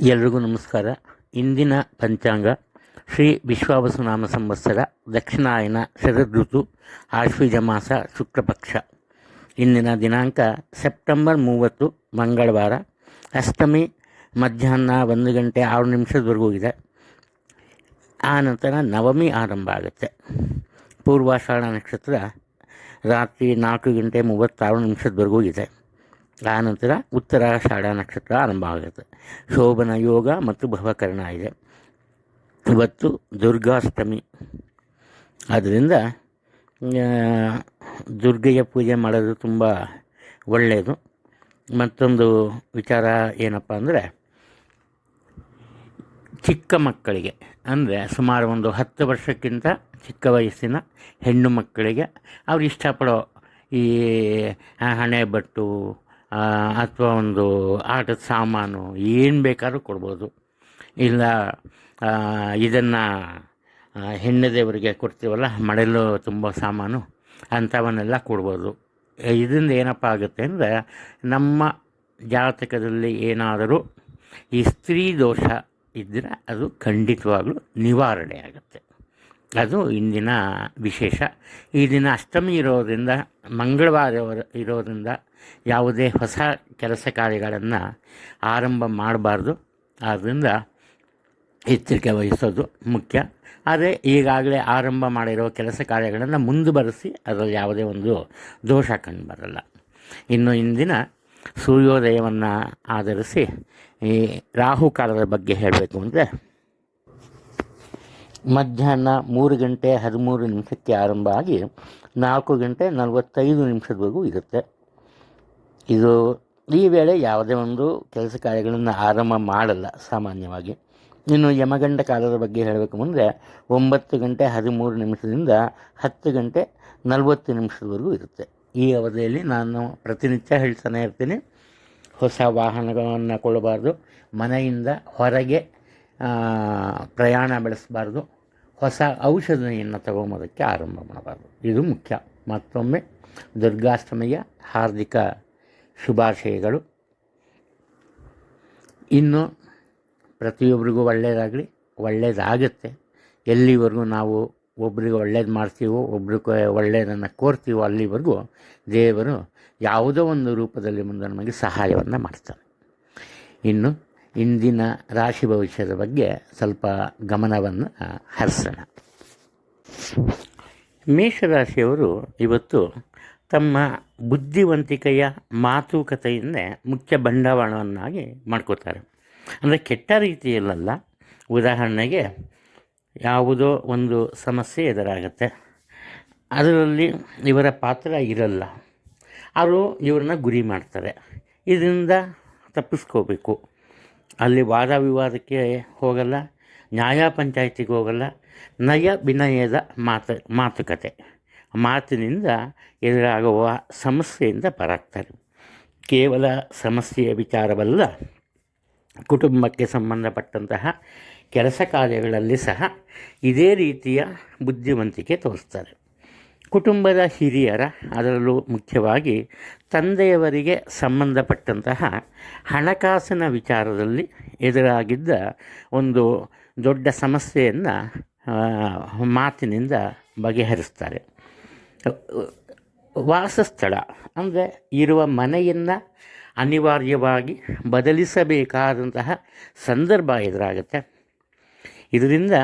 ಎಲ್ರಿಗೂ ನಮಸ್ಕಾರ. ಇಂದಿನ ಪಂಚಾಂಗ ಶ್ರೀ ವಿಶ್ವಾವಸುನಾಮ ಸಂವತ್ಸರ ದಕ್ಷಿಣಾಯನ ಶರದ್ ಋತು ಆಶ್ವೀಜ ಮಾಸ ಶುಕ್ಲಪಕ್ಷ. ಇಂದಿನ ದಿನಾಂಕ ಸೆಪ್ಟೆಂಬರ್ ಮೂವತ್ತು, ಮಂಗಳವಾರ. ಅಷ್ಟಮಿ ಮಧ್ಯಾಹ್ನ ಒಂದು ಗಂಟೆ ಆರು ನಿಮಿಷದವರೆಗೂ ಇದೆ. ಆ ನಂತರ ನವಮಿ ಆರಂಭ ಆಗುತ್ತೆ. ಪೂರ್ವಾಷಾಢ ನಕ್ಷತ್ರ ರಾತ್ರಿ ನಾಲ್ಕು ಗಂಟೆ ಮೂವತ್ತಾರು ನಿಮಿಷದವರೆಗೂ ಇದೆ. ಆನಂತರ ಉತ್ತರಾಷಾಢ ನಕ್ಷತ್ರ ಆರಂಭ ಆಗುತ್ತೆ. ಶೋಭನ ಯೋಗ ಮತ್ತು ಭವಕರಣ ಇದೆ. ಇವತ್ತು ದುರ್ಗಾಷ್ಟಮಿ. ಆದ್ದರಿಂದ ದುರ್ಗೆಯ ಪೂಜೆ ಮಾಡೋದು ತುಂಬ ಒಳ್ಳೆಯದು ಮತ್ತೊಂದು ವಿಚಾರ ಏನಪ್ಪ ಅಂದರೆ, ಚಿಕ್ಕ ಮಕ್ಕಳಿಗೆ, ಅಂದರೆ ಸುಮಾರು ಒಂದು ಹತ್ತು ವರ್ಷಕ್ಕಿಂತ ಚಿಕ್ಕ ವಯಸ್ಸಿನ ಹೆಣ್ಣು ಮಕ್ಕಳಿಗೆ ಅವ್ರು ಇಷ್ಟಪಡೋ ಈ ಹಣೆ ಬಟ್ಟು ಅಥವಾ ಒಂದು ಆಟದ ಸಾಮಾನು ಏನು ಬೇಕಾದ್ರೂ ಕೊಡ್ಬೋದು. ಇಲ್ಲ ಇದನ್ನು ಹೆಣ್ಣು ದೇವರಿಗೆ ಕೊಡ್ತೀವಲ್ಲ ಮಳೆಲು ತುಂಬ ಸಾಮಾನು ಅಂಥವನ್ನೆಲ್ಲ ಕೊಡ್ಬೋದು. ಇದರಿಂದ ಏನಪ್ಪ ಆಗುತ್ತೆ ಅಂದರೆ, ನಮ್ಮ ಜಾತಕದಲ್ಲಿ ಏನಾದರೂ ಈ ಸ್ತ್ರೀ ದೋಷ ಇದ್ದರೆ ಅದು ಖಂಡಿತವಾಗಲೂ ನಿವಾರಣೆ ಆಗುತ್ತೆ. ಅದು ಇಂದಿನ ವಿಶೇಷ. ಈ ದಿನ ಅಷ್ಟಮಿ ಇರೋದರಿಂದ, ಮಂಗಳವಾರ ಇರೋದರಿಂದ ಯಾವುದೇ ಹೊಸ ಕೆಲಸ ಕಾರ್ಯಗಳನ್ನು ಆರಂಭ ಮಾಡಬಾರ್ದು. ಆದ್ದರಿಂದ ಎಚ್ಚರಿಕೆ ವಹಿಸೋದು ಮುಖ್ಯ. ಆದರೆ ಈಗಾಗಲೇ ಆರಂಭ ಮಾಡಿರೋ ಕೆಲಸ ಕಾರ್ಯಗಳನ್ನು ಮುಂದುವರೆಸಿ ಅದರಲ್ಲಿ ಯಾವುದೇ ಒಂದು ದೋಷ ಕಂಡುಬರಲ್ಲ ಇನ್ನು ಇಂದಿನ ಸೂರ್ಯೋದಯವನ್ನು ಆಧರಿಸಿ ಈ ರಾಹುಕಾಲದ ಬಗ್ಗೆ ಹೇಳಬೇಕು ಅಂದರೆ ಮಧ್ಯಾಹ್ನ ಮೂರು ಗಂಟೆ ಹದಿಮೂರು ನಿಮಿಷಕ್ಕೆ ಆರಂಭ ಆಗಿ ನಾಲ್ಕು ಗಂಟೆ ನಲವತ್ತೈದು ನಿಮಿಷದವರೆಗೂ ಇರುತ್ತೆ. ಇದು ಈ ವೇಳೆ ಯಾವುದೇ ಒಂದು ಕೆಲಸ ಕಾರ್ಯಗಳನ್ನು ಆರಂಭ ಮಾಡಲ್ಲ ಸಾಮಾನ್ಯವಾಗಿ. ಇನ್ನು ಯಮಗಂಡ ಕಾಲದ ಬಗ್ಗೆ ಹೇಳಬೇಕು ಮುಂದೆ ಒಂಬತ್ತು ಗಂಟೆ ಹದಿಮೂರು ನಿಮಿಷದಿಂದ ಹತ್ತು ಗಂಟೆ ನಲವತ್ತು ನಿಮಿಷದವರೆಗೂ ಇರುತ್ತೆ. ಈ ಅವಧಿಯಲ್ಲಿ ನಾನು ಪ್ರತಿನಿತ್ಯ ಹೇಳ್ತಾನೆ ಇರ್ತೀನಿ. ಹೊಸ ವಾಹನಗಳನ್ನು ಕೊಳ್ಳಬಾರ್ದು, ಮನೆಯಿಂದ ಹೊರಗೆ ಪ್ರಯಾಣ ಬೆಳೆಸಬಾರ್ದು ಹೊಸ ಔಷಧಿಯನ್ನು ತಗೊಂಬೋದಕ್ಕೆ ಆರಂಭ ಮಾಡಬಾರ್ದು. ಇದು ಮುಖ್ಯ. ಮತ್ತೊಮ್ಮೆ ದುರ್ಗಾಷ್ಟಮಿಯ ಹಾರ್ದಿಕ ಶುಭಾಶಯಗಳು. ಇನ್ನು ಪ್ರತಿಯೊಬ್ಬರಿಗೂ ಒಳ್ಳೆಯದಾಗಲಿ, ಒಳ್ಳೆಯದಾಗುತ್ತೆ. ಎಲ್ಲಿವರೆಗೂ ನಾವು ಒಬ್ರಿಗೆ ಒಳ್ಳೇದು ಮಾಡ್ತೀವೋ, ಒಬ್ರಿಗೆ ಒಳ್ಳೆಯದನ್ನು ಕೋರ್ತೀವೋ, ಅಲ್ಲಿವರೆಗೂ ದೇವರು ಯಾವುದೋ ಒಂದು ರೂಪದಲ್ಲಿ ಮುಂದೆ ನಮಗೆ ಸಹಾಯವನ್ನು ಮಾಡ್ತಾನೆ ಇನ್ನು ಇಂದಿನ ರಾಶಿ ಭವಿಷ್ಯದ ಬಗ್ಗೆ ಸ್ವಲ್ಪ ಗಮನವನ್ನು ಹರಿಸೋಣ. ಮೇಷರಾಶಿಯವರು ಇವತ್ತು ತಮ್ಮ ಬುದ್ಧಿವಂತಿಕೆಯ ಮಾತುಕತೆಯನ್ನೇ ಮುಖ್ಯ ಬಂಡವಾಳವನ್ನಾಗಿ ಮಾಡ್ಕೋತಾರೆ. ಅಂದರೆ ಕೆಟ್ಟ ರೀತಿಯಲ್ಲ ಉದಾಹರಣೆಗೆ ಯಾವುದೋ ಒಂದು ಸಮಸ್ಯೆ ಎದುರಾಗುತ್ತೆ, ಅದರಲ್ಲಿ ಇವರ ಪಾತ್ರ ಇರಲ್ಲ ಅವರು ಇವ್ರನ್ನ ಗುರಿ ಮಾಡ್ತಾರೆ, ಇದರಿಂದ ತಪ್ಪಿಸ್ಕೋಬೇಕು. ಅಲ್ಲಿ ವಾದ ವಿವಾದಕ್ಕೆ ಹೋಗಲ್ಲ, ನ್ಯಾಯ ಪಂಚಾಯತಿಗೆ ಹೋಗಲ್ಲ, ನಯ ವಿನಯದ ಮಾತು, ಮಾತುಕತೆ. ಮಾತಿನಿಂದ ಎದುರಾಗುವ ಸಮಸ್ಯೆಯಿಂದ ಪರಾಗ್ತಾರೆ. ಕೇವಲ ಸಮಸ್ಯೆಯ ವಿಚಾರವಲ್ಲ, ಕುಟುಂಬಕ್ಕೆ ಸಂಬಂಧಪಟ್ಟಂತಹ ಕೆಲಸ ಕಾರ್ಯಗಳಲ್ಲಿ ಸಹ ಇದೇ ರೀತಿಯ ಬುದ್ಧಿವಂತಿಕೆ ತೋರಿಸ್ತಾರೆ. ಕುಟುಂಬದ ಹಿರಿಯರ ಅದರಲ್ಲೂ ಮುಖ್ಯವಾಗಿ ತಂದೆಯವರಿಗೆ ಸಂಬಂಧಪಟ್ಟಂತಹ ಹಣಕಾಸಿನ ವಿಚಾರದಲ್ಲಿ ಎದುರಾಗಿದ್ದ ಒಂದು ದೊಡ್ಡ ಸಮಸ್ಯೆಯನ್ನು ಮಾತಿನಿಂದ ಬಗೆಹರಿಸ್ತಾರೆ. ವಾಸಸ್ಥಳ ಅಂದರೆ ಇರುವ ಮನೆಯನ್ನು ಅನಿವಾರ್ಯವಾಗಿ ಬದಲಿಸಬೇಕಾದಂತಹ ಸಂದರ್ಭ ಎದುರಾಗುತ್ತೆ. ಇದರಿಂದ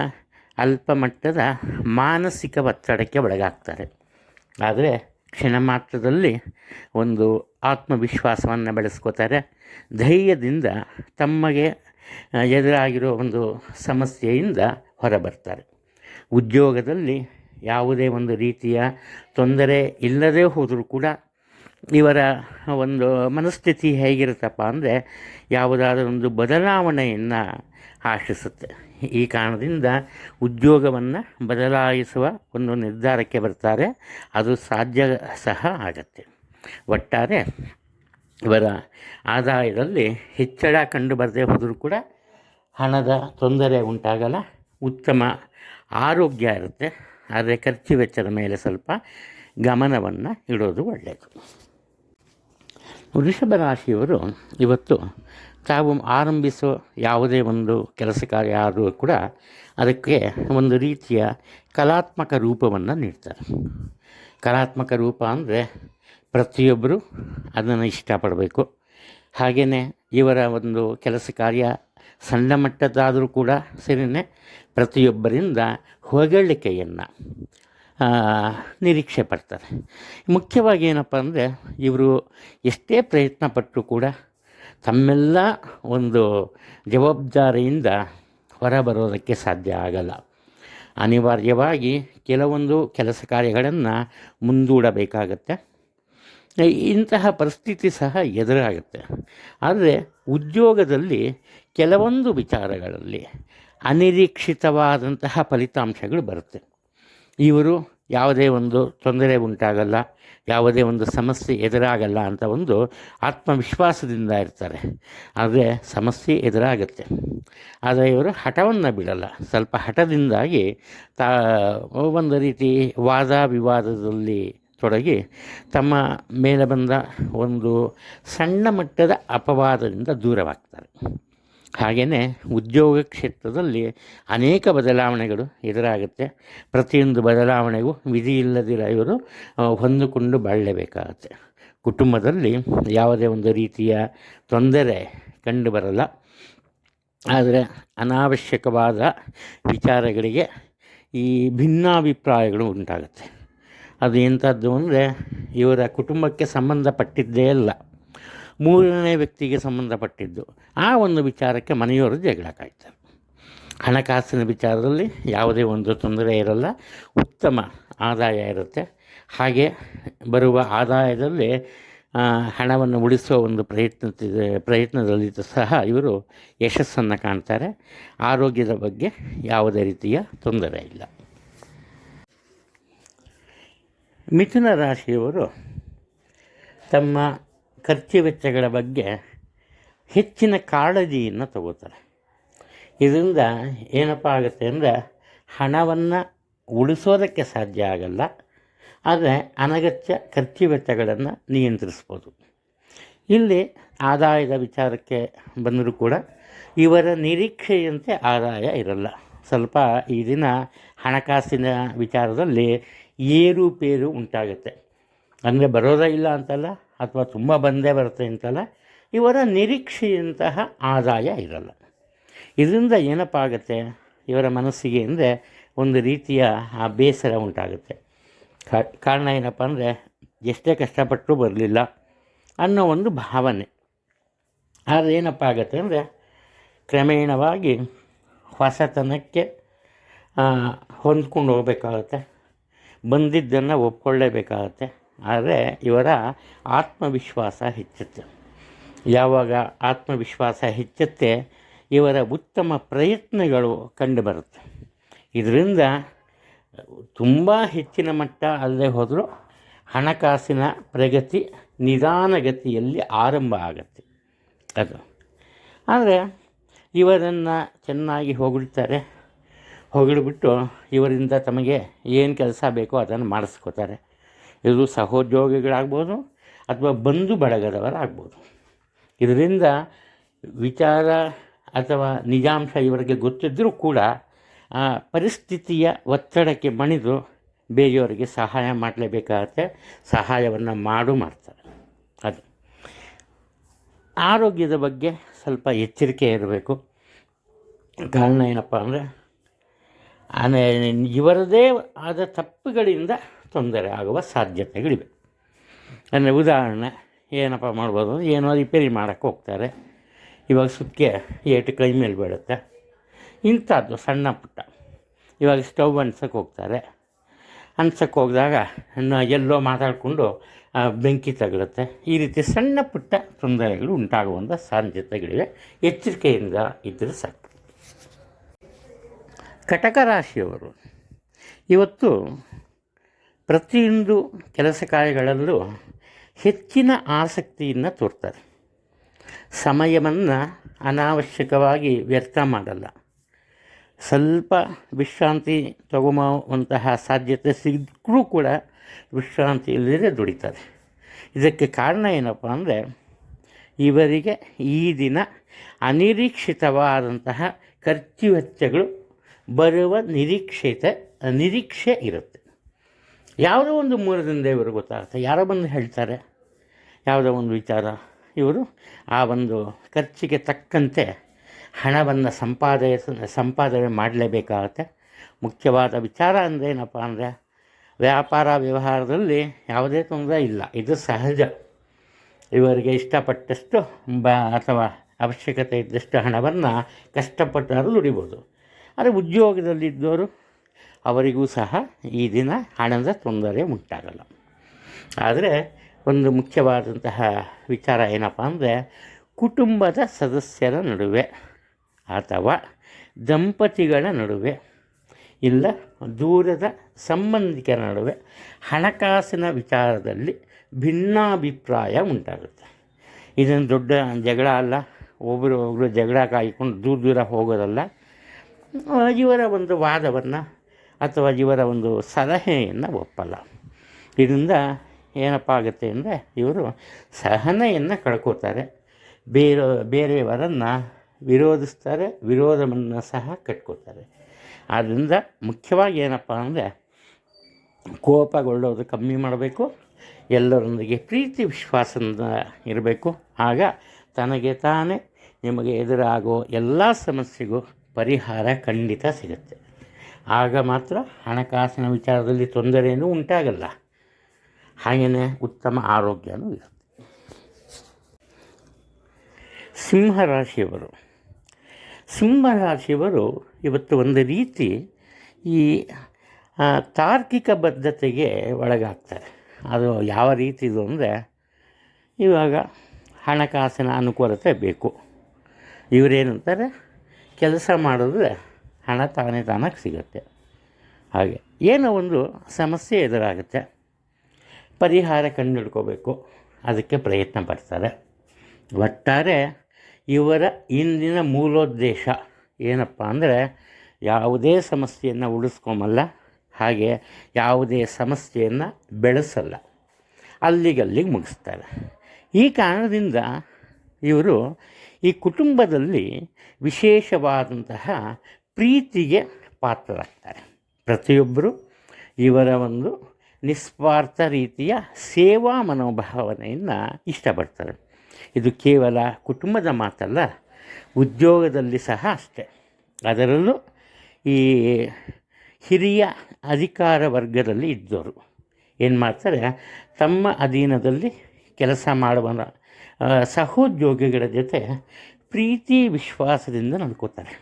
ಅಲ್ಪ ಮಟ್ಟದ ಮಾನಸಿಕ ಒತ್ತಡಕ್ಕೆ ಒಳಗಾಗ್ತಾರೆ. ಆದರೆ ಕ್ಷಣ ಮಾತ್ರದಲ್ಲಿ ಒಂದು ಆತ್ಮವಿಶ್ವಾಸವನ್ನು ಬೆಳೆಸ್ಕೋತಾರೆ. ಧೈರ್ಯದಿಂದ ತಮಗೆ ಎದುರಾಗಿರೋ ಒಂದು ಸಮಸ್ಯೆಯಿಂದ ಹೊರಬರ್ತಾರೆ. ಉದ್ಯೋಗದಲ್ಲಿ ಯಾವುದೇ ಒಂದು ರೀತಿಯ ತೊಂದರೆ ಇಲ್ಲದೇ ಹೋದರೂ ಕೂಡ ಇವರ ಒಂದು ಮನಸ್ಥಿತಿ ಹೇಗಿರುತ್ತಪ್ಪ ಅಂದರೆ ಯಾವುದಾದ್ರೂ ಒಂದು ಬದಲಾವಣೆಯನ್ನು ಆಶಿಸುತ್ತೆ. ಈ ಕಾರಣದಿಂದ ಉದ್ಯೋಗವನ್ನು ಬದಲಾಯಿಸುವ ಒಂದು ನಿರ್ಧಾರಕ್ಕೆ ಬರ್ತಾರೆ. ಅದು ಸಾಧ್ಯ ಸಹ ಆಗತ್ತೆ. ಒಟ್ಟಾರೆ ಇವರ ಆದಾಯದಲ್ಲಿ ಹೆಚ್ಚಳ ಕಂಡು ಬರದೇ ಹೋದರೂ ಕೂಡ ಹಣದ ತೊಂದರೆ ಉಂಟಾಗಲ್ಲ. ಉತ್ತಮ ಆರೋಗ್ಯ ಇರುತ್ತೆ. ಆದರೆ ಖರ್ಚು ವೆಚ್ಚದ ಮೇಲೆ ಸ್ವಲ್ಪ ಗಮನವನ್ನು ಇಡೋದು ಒಳ್ಳೆಯದು ವೃಷಭ ರಾಶಿಯವರು ಇವತ್ತು ತಾವು ಆರಂಭಿಸೋ ಯಾವುದೇ ಒಂದು ಕೆಲಸ ಕಾರ್ಯ ಆದರೂ ಕೂಡ ಅದಕ್ಕೆ ಒಂದು ರೀತಿಯ ಕಲಾತ್ಮಕ ರೂಪವನ್ನು ನೀಡ್ತಾರೆ. ಕಲಾತ್ಮಕ ರೂಪ ಅಂದರೆ ಪ್ರತಿಯೊಬ್ಬರು ಅದನ್ನು ಇಷ್ಟಪಡಬೇಕು. ಹಾಗೆಯೇ ಇವರ ಒಂದು ಕೆಲಸ ಕಾರ್ಯ ಸಣ್ಣ ಮಟ್ಟದ್ದಾದರೂ ಕೂಡ ಸರಿಯೇ ಪ್ರತಿಯೊಬ್ಬರಿಂದ ಹೊಗಳಿಕೆಯನ್ನು ನಿರೀಕ್ಷೆ ಪಡ್ತಾರೆ. ಮುಖ್ಯವಾಗಿ ಏನಪ್ಪ ಅಂದರೆ ಇವರು ಎಷ್ಟೇ ಪ್ರಯತ್ನ ಪಟ್ಟರೂ ಕೂಡ ತಮ್ಮೆಲ್ಲ ಒಂದು ಜವಾಬ್ದಾರಿಯಿಂದ ಹೊರಬರೋದಕ್ಕೆ ಸಾಧ್ಯ ಆಗಲ್ಲ. ಅನಿವಾರ್ಯವಾಗಿ ಕೆಲವೊಂದು ಕೆಲಸ ಕಾರ್ಯಗಳನ್ನು ಮುಂದೂಡಬೇಕಾಗತ್ತೆ. ಇಂತಹ ಪರಿಸ್ಥಿತಿ ಸಹ ಎದುರಾಗುತ್ತೆ. ಆದರೆ ಉದ್ಯೋಗದಲ್ಲಿ ಕೆಲವೊಂದು ವಿಚಾರಗಳಲ್ಲಿ ಅನಿರೀಕ್ಷಿತವಾದಂತಹ ಫಲಿತಾಂಶಗಳು ಬರುತ್ತೆ. ಇವರು ಯಾವುದೇ ಒಂದು ತೊಂದರೆ ಉಂಟಾಗಲ್ಲ. ಯಾವುದೇ ಒಂದು ಸಮಸ್ಯೆ ಎದುರಾಗಲ್ಲ ಅಂತ ಒಂದು ಆತ್ಮವಿಶ್ವಾಸದಿಂದ ಇರ್ತಾರೆ. ಆದರೆ ಸಮಸ್ಯೆ ಎದುರಾಗುತ್ತೆ. ಆದರೆ ಇವರು ಹಠವನ್ನು ಬಿಡಲ್ಲ. ಸ್ವಲ್ಪ ಹಠದಿಂದಾಗಿ ತಾ ಒಂದು ರೀತಿ ವಾದ ವಿವಾದದಲ್ಲಿ ತೊಡಗಿ ತಮ್ಮ ಮೇಲೆ ಬಂದ ಒಂದು ಸಣ್ಣ ಮಟ್ಟದ ಅಪವಾದದಿಂದ ದೂರವಾಗ್ತಾರೆ. ಹಾಗೆಯೇ ಉದ್ಯೋಗ ಕ್ಷೇತ್ರದಲ್ಲಿ ಅನೇಕ ಬದಲಾವಣೆಗಳು ಎದುರಾಗುತ್ತೆ. ಪ್ರತಿಯೊಂದು ಬದಲಾವಣೆಗೂ ವಿಧಿ ಇಲ್ಲದಿರ ಇವರು ಹೊಂದಿಕೊಂಡು ಬಾಳಲೇಬೇಕಾಗತ್ತೆ. ಕುಟುಂಬದಲ್ಲಿ ಯಾವುದೇ ಒಂದು ರೀತಿಯ ತೊಂದರೆ ಕಂಡು ಬರಲ್ಲ ಆದರೆ ಅನಾವಶ್ಯಕವಾದ ವಿಚಾರಗಳಿಗೆ ಈ ಭಿನ್ನಾಭಿಪ್ರಾಯಗಳು ಉಂಟಾಗುತ್ತೆ. ಅದು ಎಂಥದ್ದು ಅಂದರೆ ಇವರ ಕುಟುಂಬಕ್ಕೆ ಸಂಬಂಧಪಟ್ಟಿದ್ದೇ ಅಲ್ಲ. ಮೂರನೇ ವ್ಯಕ್ತಿಗೆ ಸಂಬಂಧಪಟ್ಟಿದ್ದು. ಆ ಒಂದು ವಿಚಾರಕ್ಕೆ ಮನೆಯವರು ಜಗಳ ಕಾಯ್ತಾರೆ. ಹಣಕಾಸಿನ ವಿಚಾರದಲ್ಲಿ ಯಾವುದೇ ಒಂದು ತೊಂದರೆ ಇರಲ್ಲ. ಉತ್ತಮ ಆದಾಯ ಇರುತ್ತೆ. ಹಾಗೆ ಬರುವ ಆದಾಯದಲ್ಲಿ ಹಣವನ್ನು ಉಳಿಸುವ ಒಂದು ಪ್ರಯತ್ನ ಪ್ರಯತ್ನದಲ್ಲಿ ಸಹ ಇವರು ಯಶಸ್ಸನ್ನು ಕಾಣ್ತಾರೆ. ಆರೋಗ್ಯದ ಬಗ್ಗೆ ಯಾವುದೇ ರೀತಿಯ ತೊಂದರೆ ಇಲ್ಲ. ಮಿಥುನ ರಾಶಿಯವರು ತಮ್ಮ ಖರ್ಚು ವೆಚ್ಚಗಳ ಬಗ್ಗೆ ಹೆಚ್ಚಿನ ಕಾಳಜಿಯನ್ನು ತಗೋತಾರೆ. ಇದರಿಂದ ಏನಪ್ಪ ಆಗುತ್ತೆ ಅಂದರೆ ಹಣವನ್ನು ಉಳಿಸೋದಕ್ಕೆ ಸಾಧ್ಯ ಆಗಲ್ಲ, ಆದರೆ ಅನಗತ್ಯ ಖರ್ಚು ವೆಚ್ಚಗಳನ್ನು ನಿಯಂತ್ರಿಸ್ಬೋದು. ಇಲ್ಲಿ ಆದಾಯದ ವಿಚಾರಕ್ಕೆ ಬಂದರೂ ಕೂಡ ಇವರ ನಿರೀಕ್ಷೆಯಂತೆ ಆದಾಯ ಇರಲ್ಲ. ಸ್ವಲ್ಪ ಈ ದಿನ ಹಣಕಾಸಿನ ವಿಚಾರದಲ್ಲಿ ಏರುಪೇರು ಉಂಟಾಗುತ್ತೆ. ಅಂದರೆ ಬರೋದೇ ಇಲ್ಲ ಅಂತಲ್ಲ ಅಥವಾ ತುಂಬ ಬಂದೇ ಬರುತ್ತೆ ಅಂತಲ್ಲ, ಇವರ ನಿರೀಕ್ಷೆಯಂತಹ ಆದಾಯ ಇರಲ್ಲ. ಇದರಿಂದ ಏನಪ್ಪ ಆಗುತ್ತೆ? ಇವರ ಮನಸ್ಸಿಗೆ ಅಂದರೆ ಒಂದು ರೀತಿಯ ಆ ಬೇಸರ ಉಂಟಾಗುತ್ತೆ. ಕಾರಣ ಏನಪ್ಪ ಅಂದರೆ ಎಷ್ಟೇ ಕಷ್ಟಪಟ್ಟರೂ ಬರಲಿಲ್ಲ ಅನ್ನೋ ಒಂದು ಭಾವನೆ. ಆದರೆ ಏನಪ್ಪ ಆಗುತ್ತೆ ಅಂದರೆ ಕ್ರಮೇಣವಾಗಿ ಹೊಸತನಕ್ಕೆ ಹೊಂದ್ಕೊಂಡು ಹೋಗಬೇಕಾಗತ್ತೆ. ಬಂದಿದ್ದನ್ನು ಒಪ್ಕೊಳ್ಳೇಬೇಕಾಗತ್ತೆ. ಆದರೆ ಇವರ ಆತ್ಮವಿಶ್ವಾಸ ಹೆಚ್ಚುತ್ತೆ. ಯಾವಾಗ ಆತ್ಮವಿಶ್ವಾಸ ಹೆಚ್ಚುತ್ತೆ, ಇವರ ಉತ್ತಮ ಪ್ರಯತ್ನಗಳು ಕಂಡುಬರುತ್ತೆ. ಇದರಿಂದ ತುಂಬ ಹೆಚ್ಚಿನ ಮಟ್ಟ ಅಲ್ಲದೆ ಹೋದರೂ ಹಣಕಾಸಿನ ಪ್ರಗತಿ ನಿಧಾನಗತಿಯಲ್ಲಿ ಆರಂಭ ಆಗುತ್ತೆ. ಅದು. ಆದರೆ ಇವರನ್ನು ಚೆನ್ನಾಗಿ ಹೊಗಳ್ತಾರೆ. ಹೊಗಳಿಬಿಟ್ಟು ಇವರಿಂದ ತಮಗೆ ಏನು ಕೆಲಸ ಬೇಕೋ ಅದನ್ನು ಮಾಡಿಸ್ಕೋತಾರೆ. ಇದು ಸಹೋದ್ಯೋಗಿಗಳಾಗ್ಬೋದು ಅಥವಾ ಬಂಧು ಬಳಗದವರಾಗ್ಬೋದು. ಇದರಿಂದ ವಿಚಾರ ಅಥವಾ ನಿಜಾಂಶ ಇವರಿಗೆ ಗೊತ್ತಿದ್ದರೂ ಕೂಡ ಆ ಪರಿಸ್ಥಿತಿಯ ಒತ್ತಡಕ್ಕೆ ಮಣಿದು ಬೇರೆಯವರಿಗೆ ಸಹಾಯ ಮಾಡಲೇಬೇಕಾಗತ್ತೆ, ಸಹಾಯವನ್ನು ಮಾಡು ಮಾಡ್ತಾರೆ. ಅದು. ಆರೋಗ್ಯದ ಬಗ್ಗೆ ಸ್ವಲ್ಪ ಎಚ್ಚರಿಕೆ ಇರಬೇಕು. ಕಾರಣ ಏನಪ್ಪ ಅಂದರೆ ಇವರದೇ ಆದ ತಪ್ಪುಗಳಿಂದ ತೊಂದರೆ ಆಗುವ ಸಾಧ್ಯತೆಗಳಿವೆ. ಅಂದರೆ ಉದಾಹರಣೆ, ಏನಪ್ಪ ಮಾಡ್ಬೋದು ಏನೋ ರಿಪೇರಿ ಮಾಡೋಕ್ಕೆ ಹೋಗ್ತಾರೆ. ಇವಾಗ ಸುತ್ತಿಗೆ ಏಟು ಕೈ ಮೇಲೆ ಬೀಳುತ್ತೆ. ಇಂಥದ್ದು ಸಣ್ಣ ಪುಟ್ಟ. ಇವಾಗ ಸ್ಟವ್ ಅನ್ಸಕ್ಕೆ ಹೋಗ್ತಾರೆ. ಅನ್ಸಕ್ಕೆ ಹೋಗಿದಾಗ ಎಲ್ಲೋ ಮಾತಾಡಿಕೊಂಡು ಬೆಂಕಿ ತಗಲುತ್ತೆ. ಈ ರೀತಿ ಸಣ್ಣ ಪುಟ್ಟ ತೊಂದರೆಗಳು ಉಂಟಾಗುವಂಥ ಸಾಧ್ಯತೆಗಳಿವೆ. ಎಚ್ಚರಿಕೆಯಿಂದ ಇದ್ದರೆ ಸಾಕು. ಕಟಕ ರಾಶಿಯವರು, ಇವತ್ತು ಪ್ರತಿಯೊಂದು ಕೆಲಸ ಕಾರ್ಯಗಳಲ್ಲೂ ಹೆಚ್ಚಿನ ಆಸಕ್ತಿಯನ್ನು ತೋರ್ತಾರೆ ಸಮಯವನ್ನು ಅನಾವಶ್ಯಕವಾಗಿ ವ್ಯರ್ಥ ಮಾಡಲ್ಲ. ಸ್ವಲ್ಪ ವಿಶ್ರಾಂತಿ ತಗೊಂಬಂತಹ ಸಾಧ್ಯತೆ ಸಿಕ್ಕರೂ ಕೂಡ ವಿಶ್ರಾಂತಿ ಇಲ್ಲದೆ ದುಡಿತಾರೆ ಇದಕ್ಕೆ ಕಾರಣ ಏನಪ್ಪ ಅಂದರೆ, ಇವರಿಗೆ ಈ ದಿನ ಅನಿರೀಕ್ಷಿತವಾದಂತಹ ಖರ್ಚು ವೆಚ್ಚಗಳು ಬರುವ ನಿರೀಕ್ಷಿತ, ನಿರೀಕ್ಷೆ ಇರುತ್ತೆ. ಯಾವುದೋ ಒಂದು ಮೂಲದಿಂದ ಇವರು ಗೊತ್ತಾಗುತ್ತೆ. ಯಾರೋ ಬಂದು ಹೇಳ್ತಾರೆ. ಯಾವುದೋ ಒಂದು ವಿಚಾರ. ಇವರು ಆ ಒಂದು ಖರ್ಚಿಗೆ ತಕ್ಕಂತೆ ಹಣವನ್ನು ಸಂಪಾದನೆ ಸಂಪಾದನೆ ಮಾಡಲೇಬೇಕಾಗತ್ತೆ. ಮುಖ್ಯವಾದ ವಿಚಾರ ಅಂದರೆ ಏನಪ್ಪ ಅಂದರೆ, ವ್ಯಾಪಾರ ವ್ಯವಹಾರದಲ್ಲಿ ಯಾವುದೇ ತೊಂದರೆ ಇಲ್ಲ. ಇದು ಸಹಜ. ಇವರಿಗೆ ಇಷ್ಟಪಟ್ಟಷ್ಟು ಬ, ಅಥವಾ ಅವಶ್ಯಕತೆ ಇದ್ದಷ್ಟು ಹಣವನ್ನು ಕಷ್ಟಪಟ್ಟಾರು ದುಡಿಬೋದು. ಆದರೆ ಉದ್ಯೋಗದಲ್ಲಿದ್ದವರು ಅವರಿಗೂ ಸಹ ಈ ದಿನ ಹಣದ ತೊಂದರೆ ಉಂಟಾಗಲ್ಲ. ಆದರೆ ಒಂದು ಮುಖ್ಯವಾದಂತಹ ವಿಚಾರ ಏನಪ್ಪ ಅಂದರೆ ಕುಟುಂಬದ ಸದಸ್ಯರ ನಡುವೆ ಅಥವಾ ದಂಪತಿಗಳ ನಡುವೆ ಇಲ್ಲ ದೂರದ ಸಂಬಂಧಿಕರ ನಡುವೆ ಹಣಕಾಸಿನ ವಿಚಾರದಲ್ಲಿ ಭಿನ್ನಾಭಿಪ್ರಾಯ ಉಂಟಾಗುತ್ತೆ. ಇದೊಂದು ದೊಡ್ಡ ಜಗಳ ಅಲ್ಲ. ಒಬ್ಬರು ಒಬ್ಬರು ಜಗಳ ಕಾಯ್ಕೊಂಡು ದೂರ ದೂರ ಹೋಗೋದಲ್ಲ. ಇವರ ಒಂದು ವಾದವನ್ನು ಅಥವಾ ಇವರ ಒಂದು ಸಲಹೆಯನ್ನು ಒಪ್ಪಲ್ಲ. ಇದರಿಂದ ಏನಪ್ಪ ಆಗುತ್ತೆ ಅಂದರೆ ಇವರು ಸಹನೆಯನ್ನು ಕಳ್ಕೋತಾರೆ ಬೇರೆ, ಬೇರೆಯವರನ್ನು ವಿರೋಧಿಸ್ತಾರೆ, ವಿರೋಧವನ್ನು ಸಹ ಕಟ್ಕೋತಾರೆ ಆದ್ದರಿಂದ ಮುಖ್ಯವಾಗಿ ಏನಪ್ಪ ಅಂದರೆ ಕೋಪಗೊಳ್ಳೋದು ಕಮ್ಮಿ ಮಾಡಬೇಕು, ಎಲ್ಲರೊಂದಿಗೆ ಪ್ರೀತಿ ವಿಶ್ವಾಸದಿಂದ ಇರಬೇಕು. ಆಗ ತನಗೆ ತಾನೇ ನಿಮಗೆ ಎದುರಾಗೋ ಎಲ್ಲ ಸಮಸ್ಯೆಗೂ ಪರಿಹಾರ ಖಂಡಿತ ಸಿಗುತ್ತೆ. ಆಗ ಮಾತ್ರ ಹಣಕಾಸಿನ ವಿಚಾರದಲ್ಲಿ ತೊಂದರೆಯೂ ಉಂಟಾಗಲ್ಲ. ಹಾಗೆಯೇ ಉತ್ತಮ ಆರೋಗ್ಯನೂ ಇರುತ್ತೆ. ಸಿಂಹರಾಶಿಯವರು ಸಿಂಹರಾಶಿಯವರು ಇವತ್ತು ಒಂದು ರೀತಿ ಈ ತಾರ್ಕಿಕ ಬದ್ಧತೆಗೆ ಒಳಗಾಗ್ತಾರೆ. ಅದು ಯಾವ ರೀತಿ ಇದು ಅಂದರೆ ಇವಾಗ ಹಣಕಾಸಿನ ಅನುಕೂಲತೆ ಬೇಕು. ಇವರೇನಂತಾರೆ? ಕೆಲಸ ಮಾಡಿದ್ರೆ ಹಣ ತಾನೇ ತಾನಾಗಿ ಸಿಗುತ್ತೆ. ಹಾಗೆ ಏನೋ ಒಂದು ಸಮಸ್ಯೆ ಎದುರಾಗುತ್ತೆ. ಪರಿಹಾರ ಕಂಡುಹಿಡ್ಕೋಬೇಕು. ಅದಕ್ಕೆ ಪ್ರಯತ್ನ ಪಡ್ತಾರೆ. ಒಟ್ಟಾರೆ ಇವರ ಇಂದಿನ ಮೂಲೋದ್ದೇಶ ಏನಪ್ಪ ಅಂದರೆ ಯಾವುದೇ ಸಮಸ್ಯೆಯನ್ನು ಉಳಿಸ್ಕೊಂಬಲ್ಲ ಹಾಗೆ ಯಾವುದೇ ಸಮಸ್ಯೆಯನ್ನು ಬೆಳೆಸಲ್ಲ. ಅಲ್ಲಿಗಲ್ಲಿಗೆ ಮುಗಿಸ್ತಾರೆ. ಈ ಕಾರಣದಿಂದ ಇವರು ಈ ಕುಟುಂಬದಲ್ಲಿ ವಿಶೇಷವಾದಂತಹ ಪ್ರೀತಿಗೆ ಪಾತ್ರರಾಗ್ತಾರೆ. ಪ್ರತಿಯೊಬ್ಬರು ಇವರ ಒಂದು ನಿಸ್ವಾರ್ಥ ರೀತಿಯ ಸೇವಾ ಮನೋಭಾವನೆಯನ್ನು ಇಷ್ಟಪಡ್ತಾರೆ. ಇದು ಕೇವಲ ಕುಟುಂಬದ ಮಾತಲ್ಲ, ಉದ್ಯೋಗದಲ್ಲಿ ಸಹ ಅಷ್ಟೆ. ಅದರಲ್ಲೂ ಈ ಹಿರಿಯ ಅಧಿಕಾರ ವರ್ಗದಲ್ಲಿ ಇದ್ದವರು ಏನು ಮಾಡ್ತಾರೆ, ತಮ್ಮ ಅಧೀನದಲ್ಲಿ ಕೆಲಸ ಮಾಡುವ ಸಹೋದ್ಯೋಗಿಗಳ ಜೊತೆ ಪ್ರೀತಿ ವಿಶ್ವಾಸದಿಂದ ನಡ್ಕೋತಾರೆ.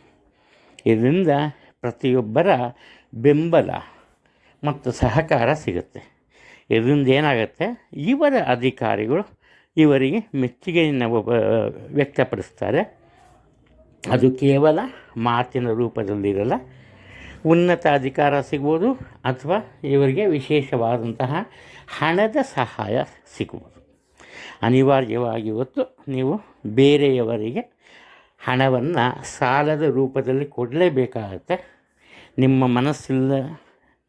ಇದರಿಂದ ಪ್ರತಿಯೊಬ್ಬರ ಬೆಂಬಲ ಮತ್ತು ಸಹಕಾರ ಸಿಗುತ್ತೆ. ಇದರಿಂದ ಏನಾಗುತ್ತೆ? ಇವರ ಅಧಿಕಾರಿಗಳು ಇವರಿಗೆ ಮೆಚ್ಚುಗೆಯನ್ನು ವ್ಯಕ್ತಪಡಿಸ್ತಾರೆ. ಅದು ಕೇವಲ ಮಾತಿನ ರೂಪದಲ್ಲಿರಲ್ಲ. ಉನ್ನತ ಅಧಿಕಾರ ಸಿಗ್ಬೋದು ಅಥವಾ ಇವರಿಗೆ ವಿಶೇಷವಾದಂತಹ ಹಣದ ಸಹಾಯ ಸಿಗ್ಬೋದು. ಅನಿವಾರ್ಯವಾಗಿ ಇವತ್ತು ನೀವು ಬೇರೆಯವರಿಗೆ ಹಣವನ್ನು ಸಾಲದ ರೂಪದಲ್ಲಿ ಕೊಡಲೇಬೇಕಾಗತ್ತೆ. ನಿಮ್ಮ ಮನಸ್ಸಿಲ್ಲ,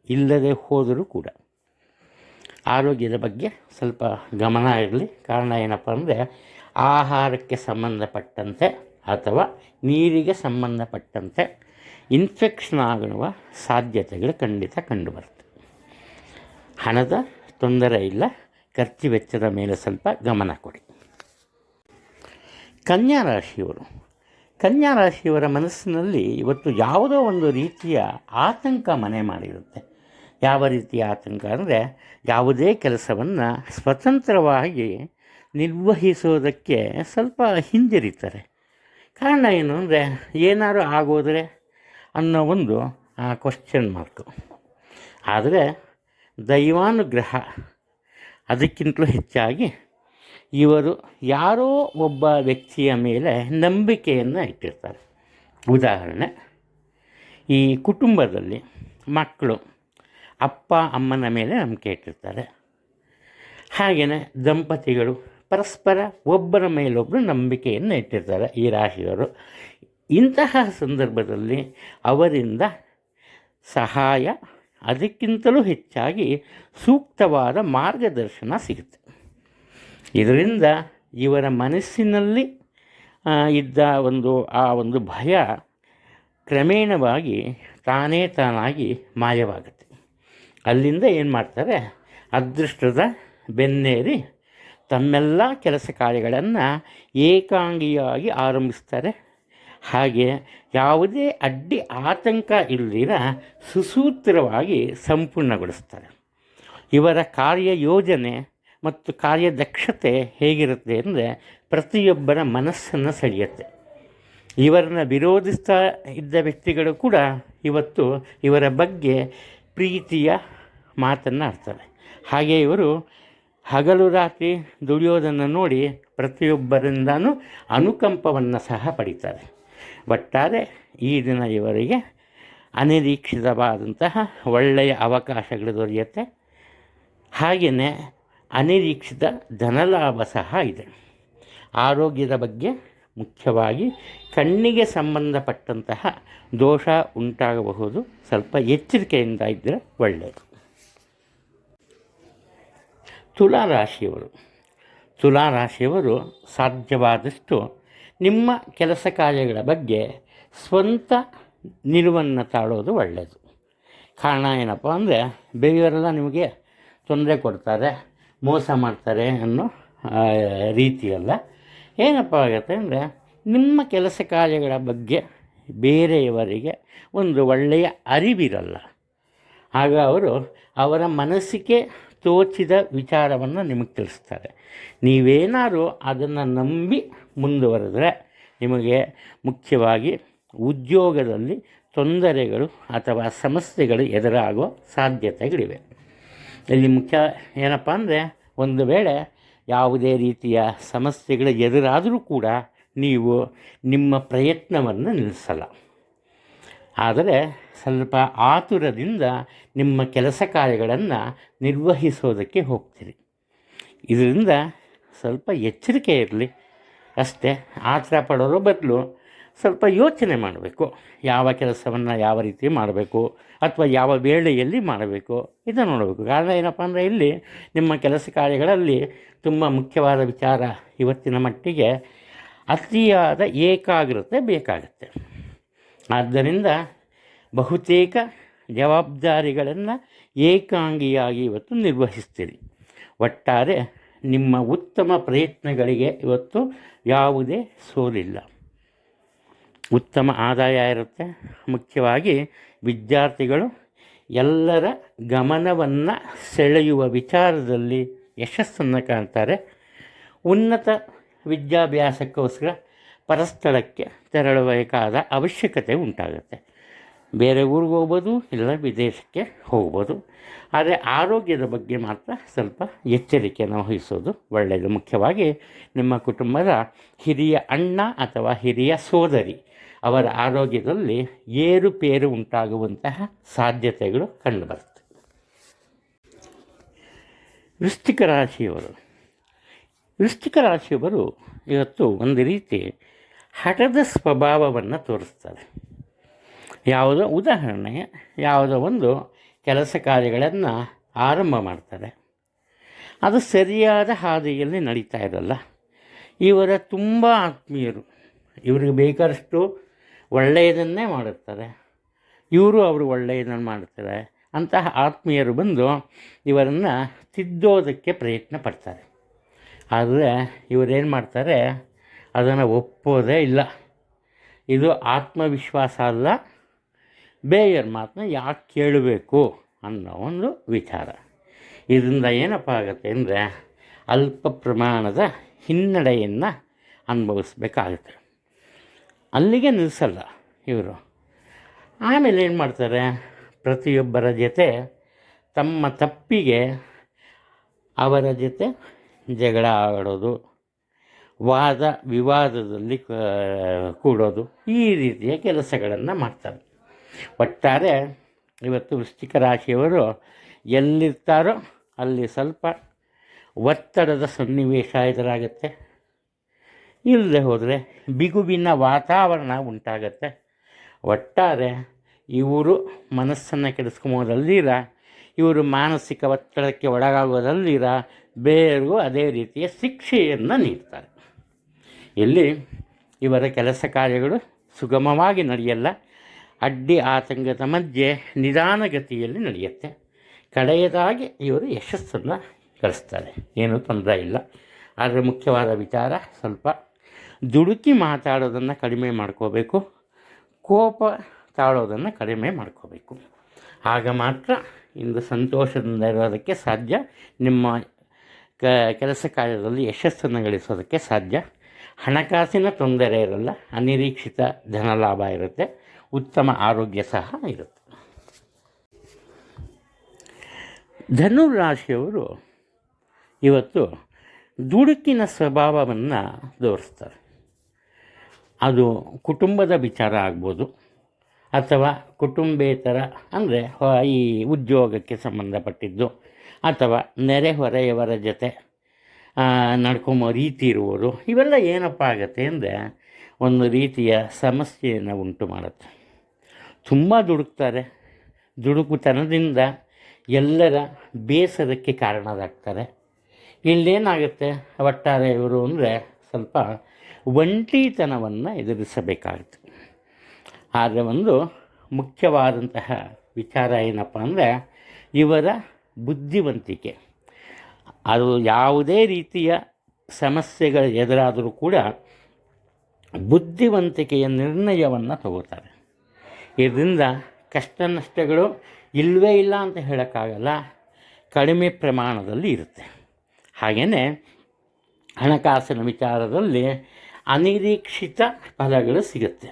ಇಲ್ಲದೆ ಹೋದರೂ ಕೂಡ. ಆರೋಗ್ಯದ ಬಗ್ಗೆ ಸ್ವಲ್ಪ ಗಮನ ಇರಲಿ. ಕಾರಣ ಏನಪ್ಪ ಅಂದರೆ, ಆಹಾರಕ್ಕೆ ಸಂಬಂಧಪಟ್ಟಂತೆ ಅಥವಾ ನೀರಿಗೆ ಸಂಬಂಧಪಟ್ಟಂತೆ ಇನ್ಫೆಕ್ಷನ್ ಆಗುವ ಸಾಧ್ಯತೆಗಳು ಖಂಡಿತ ಕಂಡುಬರುತ್ತೆ. ಹಣದ ತೊಂದರೆ ಇಲ್ಲ, ಖರ್ಚು ವೆಚ್ಚದ ಮೇಲೆ ಸ್ವಲ್ಪ ಗಮನ ಕೊಡಿ. ಕನ್ಯಾ ರಾಶಿಯವರು ಕನ್ಯಾ ರಾಶಿಯವರ ಮನಸ್ಸಿನಲ್ಲಿ ಇವತ್ತು ಯಾವುದೋ ಒಂದು ರೀತಿಯ ಆತಂಕ ಮನೆ ಮಾಡಿರುತ್ತೆ. ಯಾವ ರೀತಿಯ ಆತಂಕ ಅಂದರೆ ಯಾವುದೇ ಕೆಲಸವನ್ನು ಸ್ವತಂತ್ರವಾಗಿ ನಿರ್ವಹಿಸೋದಕ್ಕೆ ಸ್ವಲ್ಪ ಹಿಂಜರಿತಾರೆ. ಕಾರಣ ಏನು ಅಂದರೆ ಏನಾದ್ರು ಆಗೋದ್ರೆ ಅನ್ನೋ ಒಂದು ಕ್ವಶನ್ ಮಾರ್ಕು ಆದರೆ ದೈವಾನುಗ್ರಹ ಅದಕ್ಕಿಂತಲೂ ಹೆಚ್ಚಾಗಿ ಇವರು ಯಾರೋ ಒಬ್ಬ ವ್ಯಕ್ತಿಯ ಮೇಲೆ ನಂಬಿಕೆಯನ್ನು ಇಟ್ಟಿರ್ತಾರೆ. ಉದಾಹರಣೆ, ಈ ಕುಟುಂಬದಲ್ಲಿ ಮಕ್ಕಳು ಅಪ್ಪ, ಅಮ್ಮನ ಮೇಲೆ ನಂಬಿಕೆ ಇಟ್ಟಿರ್ತಾರೆ. ಹಾಗೆಯೇ ದಂಪತಿಗಳು ಪರಸ್ಪರ ಒಬ್ಬರ ಮೇಲೊಬ್ಬರು ನಂಬಿಕೆಯನ್ನು ಇಟ್ಟಿರ್ತಾರೆ ಈ ರಾಶಿಯವರು. ಇಂತಹ ಸಂದರ್ಭದಲ್ಲಿ ಅವರಿಂದ ಸಹಾಯ, ಅದಕ್ಕಿಂತಲೂ ಹೆಚ್ಚಾಗಿ ಸೂಕ್ತವಾದ ಮಾರ್ಗದರ್ಶನ ಸಿಗುತ್ತೆ. ಇದರಿಂದ ಇವರ ಮನಸ್ಸಿನಲ್ಲಿ ಇದ್ದ ಒಂದು, ಆ ಒಂದು ಭಯ ಕ್ರಮೇಣವಾಗಿ ತಾನೇ ತಾನಾಗಿ ಮಾಯವಾಗುತ್ತೆ. ಅಲ್ಲಿಂದ ಏನು ಮಾಡ್ತಾರೆ? ಅದೃಷ್ಟದ ಬೆನ್ನೇರಿ ತಮ್ಮೆಲ್ಲ ಕೆಲಸ ಕಾರ್ಯಗಳನ್ನು ಏಕಾಂಗಿಯಾಗಿ ಆರಂಭಿಸ್ತಾರೆ. ಹಾಗೆ ಯಾವುದೇ ಅಡ್ಡಿ ಆತಂಕ ಇಲ್ಲದಿರ ಸುಸೂತ್ರವಾಗಿ ಸಂಪೂರ್ಣಗೊಳಿಸ್ತಾರೆ. ಇವರ ಕಾರ್ಯಯೋಜನೆ ಮತ್ತು ಕಾರ್ಯದಕ್ಷತೆ ಹೇಗಿರುತ್ತೆ ಅಂದರೆ ಪ್ರತಿಯೊಬ್ಬರ ಮನಸ್ಸನ್ನು ಸೆಳೆಯುತ್ತೆ. ಇವರನ್ನು ವಿರೋಧಿಸ್ತಾ ಇದ್ದ ವ್ಯಕ್ತಿಗಳು ಕೂಡ ಇವತ್ತು ಇವರ ಬಗ್ಗೆ ಪ್ರೀತಿಯ ಮಾತನ್ನು ಆಡ್ತಾರೆ. ಹಾಗೆ ಇವರು ಹಗಲು ರಾತ್ರಿ ದುಡಿಯೋದನ್ನು ನೋಡಿ ಪ್ರತಿಯೊಬ್ಬರಿಂದನೂ ಅನುಕಂಪವನ್ನು ಸಹ ಪಡಿತಾರೆ. ಒಟ್ಟಾರೆ ಈ ದಿನ ಇವರಿಗೆ ಅನಿರೀಕ್ಷಿತವಾದಂತಹ ಒಳ್ಳೆಯ ಅವಕಾಶಗಳು ದೊರೆಯುತ್ತೆ. ಹಾಗೆಯೇ ಅನಿರೀಕ್ಷಿತ ಧನಲಾಭ ಸಹ ಇದೆ. ಆರೋಗ್ಯದ ಬಗ್ಗೆ ಮುಖ್ಯವಾಗಿ ಕಣ್ಣಿಗೆ ಸಂಬಂಧಪಟ್ಟಂತಹ ದೋಷ ಉಂಟಾಗಬಹುದು. ಸ್ವಲ್ಪ ಎಚ್ಚರಿಕೆಯಿಂದ ಇದ್ದರೆ ಒಳ್ಳೆಯದು ತುಲಾರಾಶಿಯವರು ತುಲಾರಾಶಿಯವರು ಸಾಧ್ಯವಾದಷ್ಟು ನಿಮ್ಮ ಕೆಲಸ ಕಾರ್ಯಗಳ ಬಗ್ಗೆ ಸ್ವಂತ ನಿಲುವನ್ನು ತಾಳೋದು ಒಳ್ಳೆಯದು ಕಾರಣ ಏನಪ್ಪ ಅಂದರೆ, ಬೇರೆಯವರೆಲ್ಲ ನಿಮಗೆ ತೊಂದರೆ ಕೊಡ್ತಾರೆ. ಮೋಸ ಮಾಡ್ತಾರೆ ಅನ್ನೋ ರೀತಿಯಲ್ಲ. ಏನಪ್ಪ ಆಗುತ್ತೆ ಅಂದರೆ, ನಿಮ್ಮ ಕೆಲಸ ಕಾರ್ಯಗಳ ಬಗ್ಗೆ ಬೇರೆಯವರಿಗೆ ಒಂದು ಒಳ್ಳೆಯ ಅರಿವಿರಲ್ಲ. ಆಗ ಅವರು ಅವರ ಮನಸ್ಸಿಗೆ ತೋಚಿದ ವಿಚಾರವನ್ನು ನಿಮಗೆ ತಿಳಿಸ್ತಾರೆ. ನೀವೇನಾದರೂ ಅದನ್ನು ನಂಬಿ ಮುಂದುವರೆದ್ರೆ ನಿಮಗೆ ಮುಖ್ಯವಾಗಿ ಉದ್ಯೋಗದಲ್ಲಿ ತೊಂದರೆಗಳು ಅಥವಾ ಸಮಸ್ಯೆಗಳು ಎದುರಾಗುವ ಸಾಧ್ಯತೆಗಳಿವೆ. ಇಲ್ಲಿ ಮುಖ್ಯ ಏನಪ್ಪ ಅಂದರೆ ಒಂದು ವೇಳೆ ಯಾವುದೇ ರೀತಿಯ ಸಮಸ್ಯೆಗಳು ಎದುರಾದರೂ ಕೂಡ ನೀವು ನಿಮ್ಮ ಪ್ರಯತ್ನವನ್ನು ನಿಲ್ಲಿಸಲ್ಲ. ಆದರೆ ಸ್ವಲ್ಪ ಆತುರದಿಂದ ನಿಮ್ಮ ಕೆಲಸ ಕಾರ್ಯಗಳನ್ನು ನಿರ್ವಹಿಸೋದಕ್ಕೆ ಹೋಗ್ತೀರಿ. ಇದರಿಂದ ಸ್ವಲ್ಪ ಎಚ್ಚರಿಕೆ ಇರಲಿ. ಅಷ್ಟೇ, ಆತರ ಪಡೋದ್ರ ಬದಲು ಸ್ವಲ್ಪ ಯೋಚನೆ ಮಾಡಬೇಕು. ಯಾವ ಕೆಲಸವನ್ನು ಯಾವ ರೀತಿ ಮಾಡಬೇಕು? ಅಥವಾ ಯಾವ ವೇಳೆಯಲ್ಲಿ ಮಾಡಬೇಕು? ಇದನ್ನು ನೋಡಬೇಕು. ಕಾರಣ ಏನಪ್ಪ ಅಂದರೆ ಇಲ್ಲಿ ನಿಮ್ಮ ಕೆಲಸ ಕಾರ್ಯಗಳಲ್ಲಿ ತುಂಬ ಮುಖ್ಯವಾದ ವಿಚಾರ ಇವತ್ತಿನ ಮಟ್ಟಿಗೆ ಅತಿಯಾದ ಏಕಾಗ್ರತೆ ಬೇಕಾಗುತ್ತೆ. ಆದ್ದರಿಂದ ಬಹುತೇಕ ಜವಾಬ್ದಾರಿಗಳನ್ನು ಏಕಾಂಗಿಯಾಗಿ ಇವತ್ತು ನಿರ್ವಹಿಸ್ತೀರಿ. ಒಟ್ಟಾರೆ ನಿಮ್ಮ ಉತ್ತಮ ಪ್ರಯತ್ನಗಳಿಗೆ ಇವತ್ತು ಯಾವುದೇ ಸೋಲಿಲ್ಲ. ಉತ್ತಮ ಆದಾಯ ಇರುತ್ತೆ. ಮುಖ್ಯವಾಗಿ ವಿದ್ಯಾರ್ಥಿಗಳು ಎಲ್ಲರ ಗಮನವನ್ನು ಸೆಳೆಯುವ ವಿಚಾರದಲ್ಲಿ ಯಶಸ್ಸನ್ನು ಕಾಣ್ತಾರೆ. ಉನ್ನತ ವಿದ್ಯಾಭ್ಯಾಸಕ್ಕೋಸ್ಕರ ಪರಸ್ಥಳಕ್ಕೆ ತೆರಳಬೇಕಾದ ಅವಶ್ಯಕತೆ ಉಂಟಾಗುತ್ತೆ. ಬೇರೆ ಊರಿಗೆ ಹೋಗ್ಬೋದು, ಇಲ್ಲ ವಿದೇಶಕ್ಕೆ ಹೋಗ್ಬೋದು. ಆದರೆ ಆರೋಗ್ಯದ ಬಗ್ಗೆ ಮಾತ್ರ ಸ್ವಲ್ಪ ಎಚ್ಚರಿಕೆಯನ್ನು ವಹಿಸೋದು ಒಳ್ಳೆಯದು. ಮುಖ್ಯವಾಗಿ ನಿಮ್ಮ ಕುಟುಂಬದ ಹಿರಿಯ ಅಣ್ಣ ಅಥವಾ ಹಿರಿಯ ಸೋದರಿ ಅವರ ಆರೋಗ್ಯದಲ್ಲಿ ಏರುಪೇರು ಉಂಟಾಗುವಂತಹ ಸಾಧ್ಯತೆಗಳು ಕಂಡುಬರುತ್ತೆ. ವೃಶ್ಚಿಕ ರಾಶಿಯವರು. ವೃಶ್ಚಿಕ ರಾಶಿಯವರು ಇವತ್ತು ಒಂದು ರೀತಿ ಹಠದ ಸ್ವಭಾವವನ್ನು ತೋರಿಸ್ತಾರೆ. ಯಾವುದೋ ಉದಾಹರಣೆ, ಯಾವುದೋ ಒಂದು ಕೆಲಸ ಕಾರ್ಯಗಳನ್ನು ಆರಂಭ ಮಾಡ್ತಾರೆ. ಅದು ಸರಿಯಾದ ಹಾದಿಯಲ್ಲಿ ನಡೀತಾ ಇರಲ್ಲ. ಇವರ ತುಂಬ ಆತ್ಮೀಯರು, ಇವರಿಗೆ ಬೇಕಾದಷ್ಟು ಒಳ್ಳೆಯದನ್ನೇ ಮಾಡುತ್ತಾರೆ. ಇವರು ಅವರು ಒಳ್ಳೆಯದನ್ನು ಮಾಡ್ತಾರೆ ಅಂತಹ ಆತ್ಮೀಯರು ಬಂದು ಇವರನ್ನು ತಿದ್ದೋದಕ್ಕೆ ಪ್ರಯತ್ನ ಪಡ್ತಾರೆ. ಆದರೆ ಇವರೇನು ಮಾಡ್ತಾರೆ? ಅದನ್ನು ಒಪ್ಪೋದೇ ಇಲ್ಲ. ಇದು ಆತ್ಮವಿಶ್ವಾಸ ಅಲ್ಲ. ಬೇಯರ್ ಮಾತನ್ನ ಯಾಕೆ ಕೇಳಬೇಕು ಅನ್ನೋ ಒಂದು ವಿಚಾರ. ಇದರಿಂದ ಏನಪ್ಪ ಆಗುತ್ತೆ ಅಂದರೆ ಅಲ್ಪ ಪ್ರಮಾಣದ ಹಿನ್ನಡೆಯನ್ನು ಅನುಭವಿಸ್ಬೇಕಾಗುತ್ತೆ. ಅಲ್ಲಿಗೆ ನಿಲ್ಲಿಸಲ್ಲ ಇವರು. ಆಮೇಲೆ ಏನು ಮಾಡ್ತಾರೆ? ಪ್ರತಿಯೊಬ್ಬರ ಜೊತೆ ತಮ್ಮ ತಪ್ಪಿಗೆ ಅವರ ಜೊತೆ ಜಗಳ ಆಡೋದು, ವಾದ ವಿವಾದದಲ್ಲಿ ಕೂಡೋದು, ಈ ರೀತಿಯ ಕೆಲಸಗಳನ್ನು ಮಾಡ್ತಾರೆ. ಒಟ್ಟಾರೆ ಇವತ್ತು ವೃಶ್ಚಿಕ ರಾಶಿಯವರು ಎಲ್ಲಿರ್ತಾರೋ ಅಲ್ಲಿ ಸ್ವಲ್ಪ ಒತ್ತಡದ ಸನ್ನಿವೇಶ ಎದುರಾಗುತ್ತೆ. ಇಲ್ಲದೆ ಹೋದರೆ ಬಿಗುವಿನ ವಾತಾವರಣ ಉಂಟಾಗತ್ತೆ. ಒಟ್ಟಾರೆ ಇವರು ಮನಸ್ಸನ್ನು ಕೆಡಿಸ್ಕೊಂಬೋದಲ್ದಿರ ಇವರು ಮಾನಸಿಕ ಒತ್ತಡಕ್ಕೆ ಒಳಗಾಗೋದಲ್ದಿರ ಬೇರೆಗೂ ಅದೇ ರೀತಿಯ ಶಿಕ್ಷೆಯನ್ನು ನೀಡ್ತಾರೆ. ಇಲ್ಲಿ ಇವರ ಕೆಲಸ ಕಾರ್ಯಗಳು ಸುಗಮವಾಗಿ ನಡೆಯಲ್ಲ. ಅಡ್ಡಿ ಆತಂಕದ ಮಧ್ಯೆ ನಿಧಾನಗತಿಯಲ್ಲಿ ನಡೆಯುತ್ತೆ. ಕಡೆಯದಾಗಿ ಇವರು ಯಶಸ್ಸನ್ನು ಗಳಿಸ್ತಾರೆ. ಏನೂ ತೊಂದರೆ ಇಲ್ಲ. ಆದರೆ ಮುಖ್ಯವಾದ ವಿಚಾರ ಸ್ವಲ್ಪ ದುಡುಕಿ ಮಾತಾಡೋದನ್ನು ಕಡಿಮೆ ಮಾಡ್ಕೋಬೇಕು, ಕೋಪ ತಾಳೋದನ್ನು ಕಡಿಮೆ ಮಾಡ್ಕೋಬೇಕು. ಆಗ ಮಾತ್ರ ಇಂದು ಸಂತೋಷದಿಂದ ಇರೋದಕ್ಕೆ ಸಾಧ್ಯ, ನಿಮ್ಮ ಕ, ಕೆಲಸ ಕಾರ್ಯದಲ್ಲಿ ಯಶಸ್ಸನ್ನು ಗಳಿಸೋದಕ್ಕೆ ಸಾಧ್ಯ. ಹಣಕಾಸಿನ ತೊಂದರೆ ಇರಲ್ಲ, ಅನಿರೀಕ್ಷಿತ ಧನ ಲಾಭ ಇರುತ್ತೆ, ಉತ್ತಮ ಆರೋಗ್ಯ ಸಹ ಇರುತ್ತೆ. ಧನು ರಾಶಿಯವರು ಇವತ್ತು ದುಡುಕಿನ ಸ್ವಭಾವವನ್ನು ತೋರಿಸ್ತಾರೆ ಅದು ಕುಟುಂಬದ ವಿಚಾರ ಆಗ್ಬೋದು. ಅಥವಾ ಕುಟುಂಬೇತರ ಅಂದರೆ ಈ ಉದ್ಯೋಗಕ್ಕೆ ಸಂಬಂಧಪಟ್ಟಿದ್ದು. ಅಥವಾ ನೆರೆಹೊರೆಯವರ ಜೊತೆ ನಡ್ಕೊಂಬೋ ರೀತಿ ಇರುವುದು. ಇವೆಲ್ಲ ಏನಪ್ಪ ಆಗುತ್ತೆ ಅಂದರೆ ಒಂದು ರೀತಿಯ ಸಮಸ್ಯೆಯನ್ನು ಉಂಟು ಮಾಡುತ್ತೆ. ತುಂಬ ದುಡುಕ್ತಾರೆ. ದುಡುಕುತನದಿಂದ ಎಲ್ಲರ ಬೇಸರಕ್ಕೆ ಕಾರಣರಾಗ್ತಾರೆ. ಇಲ್ಲೇನಾಗುತ್ತೆ? ಒಟ್ಟಾರೆ ಇವರು ಅಂದರೆ ಸ್ವಲ್ಪ ಒಂಟಿತನವನ್ನು ಎದುರಿಸಬೇಕಾಗುತ್ತೆ. ಆದರೆ ಒಂದು ಮುಖ್ಯವಾದಂತಹ ವಿಚಾರ ಏನಪ್ಪ ಅಂದರೆ ಇವರ ಬುದ್ಧಿವಂತಿಕೆ. ಅದು ಯಾವುದೇ ರೀತಿಯ ಸಮಸ್ಯೆಗಳು ಎದುರಾದರೂ ಕೂಡ ಬುದ್ಧಿವಂತಿಕೆಯ ನಿರ್ಣಯವನ್ನು ತಗೋತಾರೆ. ಇದರಿಂದ ಕಷ್ಟ ನಷ್ಟಗಳು ಇಲ್ಲವೇ ಇಲ್ಲ ಅಂತ ಹೇಳೋಕ್ಕಾಗಲ್ಲ, ಕಡಿಮೆ ಪ್ರಮಾಣದಲ್ಲಿ ಇರುತ್ತೆ. ಹಾಗೆಯೇ ಹಣಕಾಸಿನ ವಿಚಾರದಲ್ಲಿ ಅನಿರೀಕ್ಷಿತ ಫಲಗಳು ಸಿಗುತ್ತೆ.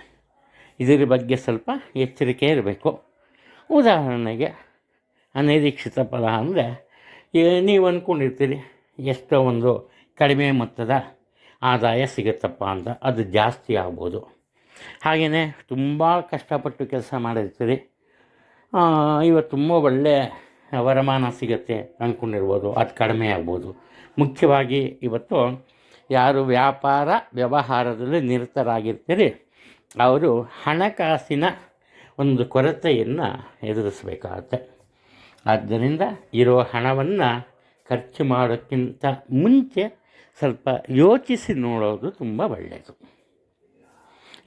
ಇದರ ಬಗ್ಗೆ ಸ್ವಲ್ಪ ಎಚ್ಚರಿಕೆ ಇರಬೇಕು. ಉದಾಹರಣೆಗೆ, ಅನಿರೀಕ್ಷಿತ ಫಲ ಅಂದರೆ ನೀವು ಅಂದ್ಕೊಂಡಿರ್ತೀರಿ ಎಷ್ಟೋ ಒಂದು ಕಡಿಮೆ ಮೊತ್ತದ ಆದಾಯ ಸಿಗುತ್ತಪ್ಪ ಅಂತ, ಅದು ಜಾಸ್ತಿ ಆಗ್ಬೋದು. ಹಾಗೆಯೇ, ತುಂಬ ಕಷ್ಟಪಟ್ಟು ಕೆಲಸ ಮಾಡಿರ್ತೀರಿ. ಇವತ್ತು ತುಂಬ ಒಳ್ಳೆಯ ವರಮಾನ ಸಿಗುತ್ತೆ ಅಂದ್ಕೊಂಡಿರ್ಬೋದು, ಅದು ಕಡಿಮೆ ಆಗ್ಬೋದು. ಮುಖ್ಯವಾಗಿ ಇವತ್ತು ಯಾರು ವ್ಯಾಪಾರ ವ್ಯವಹಾರದಲ್ಲಿ ನಿರತರಾಗಿರ್ತೀರಿ, ಅವರು ಹಣಕಾಸಿನ ಒಂದು ಕೊರತೆಯನ್ನು ಎದುರಿಸಬೇಕಾಗತ್ತೆ. ಆದ್ದರಿಂದ ಇರೋ ಹಣವನ್ನು ಖರ್ಚು ಮಾಡೋಕ್ಕಿಂತ ಮುಂಚೆ ಸ್ವಲ್ಪ ಯೋಚಿಸಿ ನೋಡೋದು ತುಂಬ ಒಳ್ಳೆಯದು.